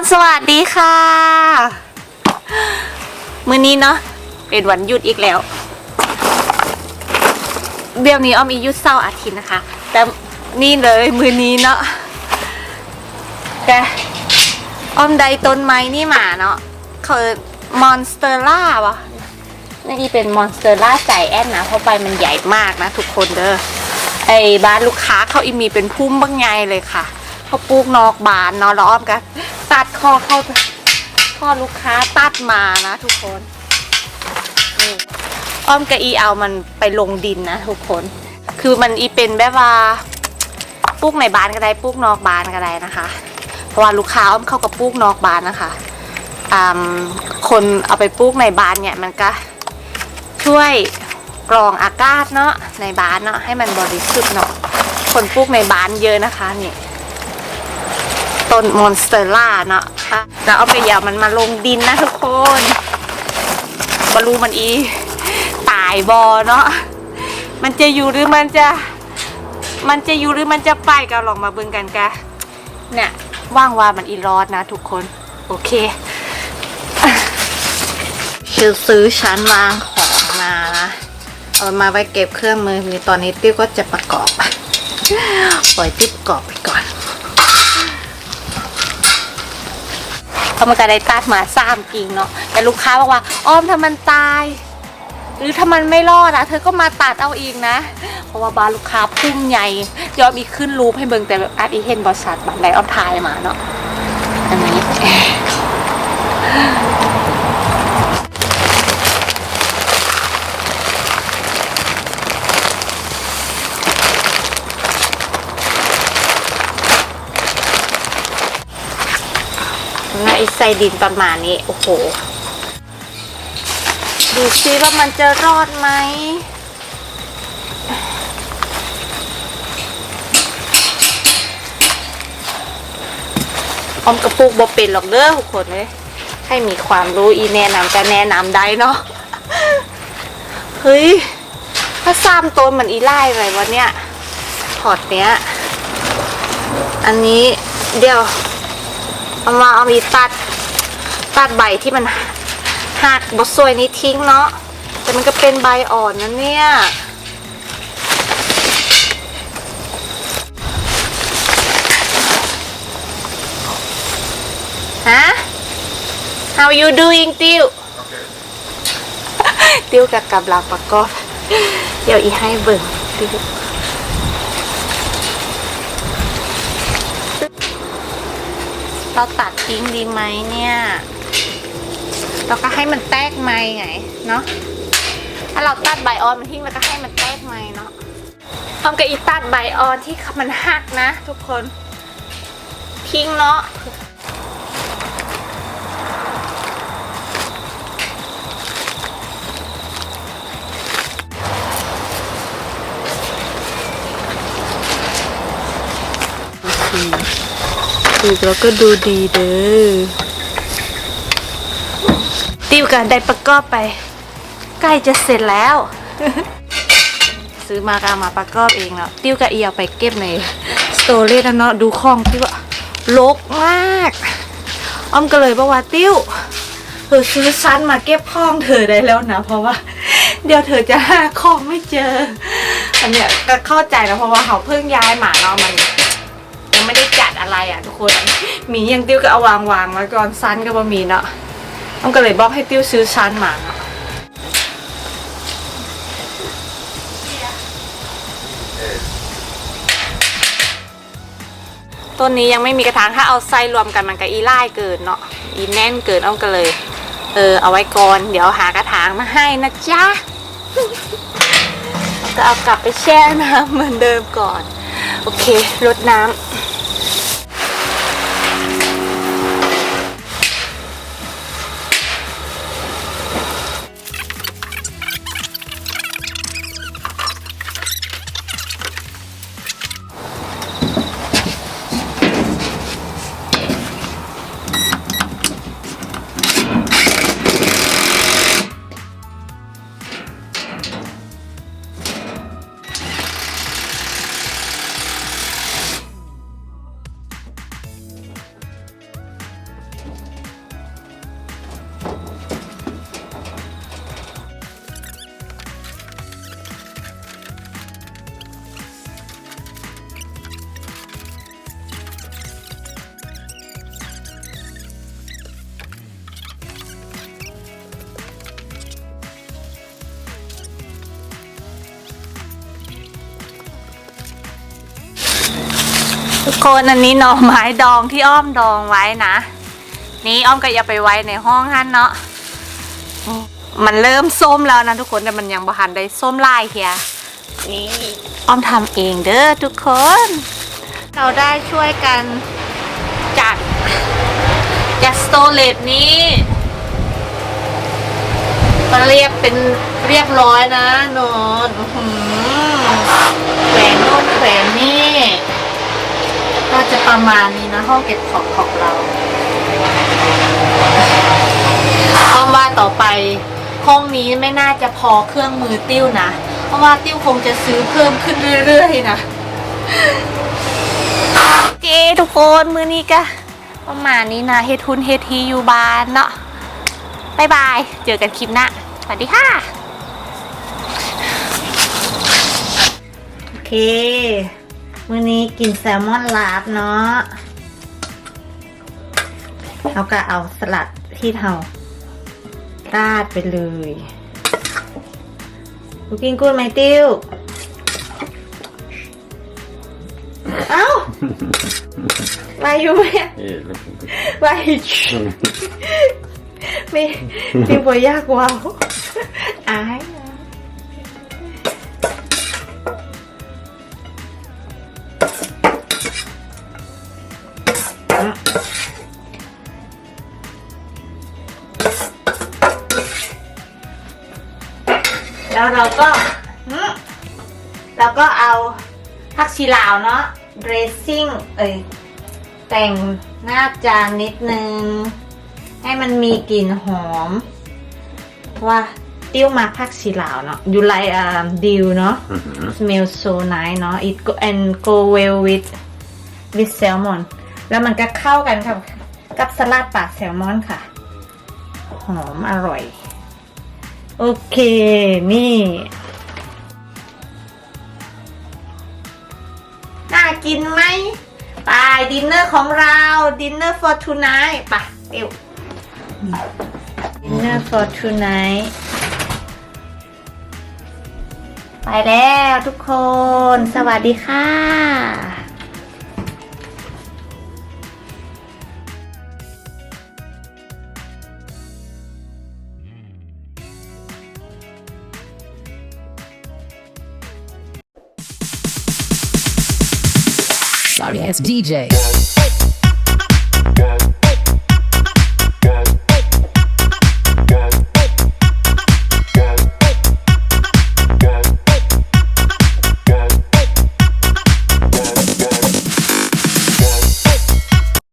นสวัสดีค่ะ มื้อนี้เนาะเป็นวันหยุดอีกแล้ว เดี๋ยวนี้อ้อมอีหยุดเสาร์อาทิตย์นะคะ แต่นี่เลยมื้อนี้เนาะแกอ้อมได้ต้นไม้นี่หมาเนาะคือมอนสเตอร่าวะนี่เป็นมอนสเตอร่าใจแอนนะเพราะใบมันใหญ่มากนะทุกคนเด้อไอ้บ้านลูกค้าเขาอีมีเป็นพุ่มบางไงเลยค่ะเขาปลูกนอกบ้านเนาะล้อมกัน ตัดคอเข้าคอลูกค้าตัดมานะทุกคนนี่อ้อมกับอีเอามันไปลงดินนะทุกคน คือมันอีเป็นแบบว่าปลูกในบ้านก็ได้ปลูกนอกบ้านก็ได้นะคะ เพราะว่าลูกค้าอ้อมเข้ากับปลูกนอกบ้านนะคะคนเอาไปปลูกในบ้านเนี่ยมันก็ช่วยกรองอากาศเนาะในบ้านเนาะให้มันบริสุทธิ์เนาะคนปลูกในบ้านเยอะนะคะนี่ ต้นมอนสเตอร่าเนาะแล้วเอาไปยามันมาลงดินนะทุกคนบรูมันอี ตายบอเนาะ มันจะอยู่หรือมันจะ มันจะอยู่หรือมันจะไปก็ลองมาเบิ่งกันกะเนี่ยว่างว่ามันอีรอดนะทุกคน โอเคคือซื้อชั้นวางของมานะ เอามาไว้เก็บเครื่องมือมีตอนนี้ติ้วก็จะประกอบ ปล่อยติ้วประกอบไปก่อน เพราะมันก็ได้ตัดมาสามกิ่งเนาะแต่ลูกค้าบอกว่า อ้อมถ้ามันตาย หรือถ้ามันไม่รอดอะเธอก็มาตัดเอาเองนะ เพราะว่าบานลูกค้าพุ่มใหญ่ยอมอีกขึ้นรูปให้เบิ่งแต่แบบอาร์ตอีเห็นบริษัทบัตรไดออนทายมาเนาะอันนี้ นะไอใส่ดินประมาณนี้ โอ้โห ดูซิว่ามันจะรอดไหมอมกระปุกบ่เป็นหรอกเด้อทุกคนเลยให้มีความรู้อีแนะนำจะแนะนำได้เนาะเฮ้ยถ้าซ้ำต้นมันอีไล่อะไรวะเนี่ยพอร์ตเนี้ย อันนี้เดี๋ยว เอามาเอามีตัดตัดใบที่มันหักบดสวยนี้ทิ้งเนาะแต่มันก็เป็นใบอ่อนนะเนี่ยฮะ How you doing ติวติวกับกับลาประกอบ เดี๋ยวอีให้เบิ่งติว เราตัดทิ้งดีไหมเนี่ย เราก็ให้มันแตกไม้ไงเนาะถ้าเราตัดใบออนมันทิ้งแล้วก็ให้มันแตกไม้เนาะออมกับอีตัดใบออนที่มันหักนะ ทุกคนทิ้งเนาะ ถูกแล้วก็ดูดีเด้อติวกันได้ประกอบไป ใกล้จะเสร็จแล้ว ซื้อมากามาประกอบเองแล้วติวกับเอียไปเก็บในสโตเรจแล้วเนาะดูของที่ว่าลกมาก อ้อมก็เลยบอกว่าติวเธอซื้อซันมาเก็บของเธอได้แล้วนะเพราะว่า เดี๋ยวเธอจะหาของไม่เจออันเนี้ยก็เข้าใจแล้วเพราะว่าเขาเพิ่งย้ายหมาเนาะมัน ไม่ได้จัดอะไรอะทุกคนมียังติ้วก็เอาวางวางไว้ก่อนซันก็บ่มีเนาะต้องก็เลยบอกให้ติ้วซื้อซันมาเนาะต้นนี้ยังไม่มีกระถางถ้าเอาไส้รวมกันมันก็อีไล่เกินเนาะอีแน่นเกินอ้อมก็เลย เออเอาไว้ก่อนเดี๋ยวหากระถางมาให้นะจ๊ะก็เอากลับไปแช่น้ำเหมือนเดิมก่อน โอเครดน้ำ ทุกคนอันนี้หน่อไม้ดองที่อ้อมดองไว้นะ นี่อ้อมก็อย่าไปไว้ในห้องฮั่นเนาะมันเริ่มส้มแล้วนะทุกคนแต่มันยังบ่ทันได้ส้มลายเฮียนี่อ้อมทำเองเด้อทุกคน เราได้ช่วยกันจัดจัดสโตเลตนี้ก็เรียบเป็นเรียบร้อยนะนนอื้อหือแขวนโน่นแขวนนี่ ก็จะประมาณนี้นะห้องเก็บของของเราอ้อมว่าต่อไปห้องนี้ไม่น่าจะพอเครื่องมือติ้วนะ เพราะว่าติ้วคงจะซื้อเพิ่มขึ้นเรื่อยๆนะโอเคทุกคนมือนี้ก็ประมาณนี้นะเฮทุนเฮทีอยู่บ้านเนาะบายบาย เจอกันคลิปหน้า สวัสดีค่ะ โอเค มื้อนี้กินแซลมอนลาบเนาะเราก็เอาสลัดที่เราราดไปเลยลูกกินกูดไหมติ้ว เอ้ามาอยู่ไหม Yeah, looking good. มาไม่ติวบอยากว้าวอาย เราก็อืมแล้วก็เอาผักชีลาวเนาะ dressing เอ้ยแต่งหน้าจานนิดนึง ให้มันมีกลิ่นหอมว่าติ้วมาผักชีลาวเนาะ you like um deal เนาะ Mhm. smell so nice เนาะ it go and go well with with salmon แล้วมันก็เข้ากันกับกับสลัดปลาแซลมอนค่ะ หอมอร่อย โอเค นี่ น่ากินไหมไปดินเนอร์ของเราดินเนอร์ for tonight ไปเดี๋ยวดินเนอร์ for tonight ไปแล้วทุกคน สวัสดีค่ะ Sorry DJ.